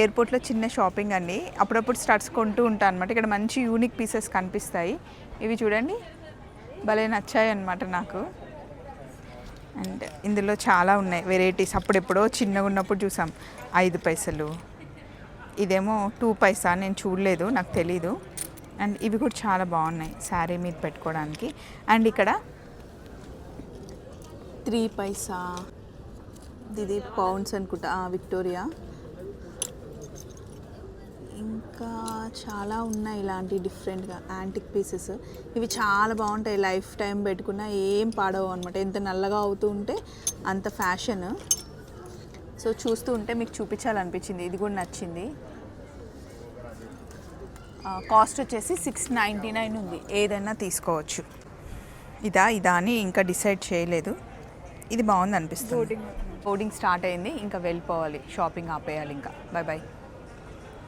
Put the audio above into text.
ఎయిర్పోర్ట్లో చిన్న షాపింగ్ అండి. అప్పుడప్పుడు స్టడ్స్ కొంటూ ఉంటాను అనమాట ఇక్కడ మంచి యూనిక్ పీసెస్ కనిపిస్తాయి. ఇవి చూడండి. భలే నచ్చాయి అనమాట నాకు. అండ్ ఇందులో చాలా ఉన్నాయి వెరైటీస్ అప్పుడెప్పుడో చిన్నగా ఉన్నప్పుడు చూసాం. ఐదు పైసలు. ఇదేమో టూ పైసా నేను చూడలేదు. నాకు తెలీదు. అండ్ ఇవి కూడా చాలా బాగున్నాయి శారీ మీద పెట్టుకోవడానికి. అండ్ ఇక్కడ త్రీ పైసా. ఇది పౌండ్స్ అనుకుంటా. విక్టోరియా ఇంకా చాలా ఉన్నాయి ఇలాంటి డిఫరెంట్గా యాంటిక్ పీసెస్. ఇవి చాలా బాగుంటాయి లైఫ్ టైం పెట్టుకున్నా ఏం పాడవు అనమాట ఎంత నల్లగా అవుతూ ఉంటే అంత ఫ్యాషన్. సో చూస్తూ ఉంటే మీకు చూపించాలనిపించింది. ఇది కూడా నచ్చింది. కాస్ట్ వచ్చేసి సిక్స్ నైంటీ నైన్ ఉంది. ఏదైనా తీసుకోవచ్చు. ఇదా ఇదా అని ఇంకా డిసైడ్ చేయలేదు. ఇది బాగుంది అనిపిస్తుంది బోర్డింగ్ స్టార్ట్ అయింది. ఇంకా వెళ్ళిపోవాలి. షాపింగ్ ఆపేయాలి ఇంకా. Bye bye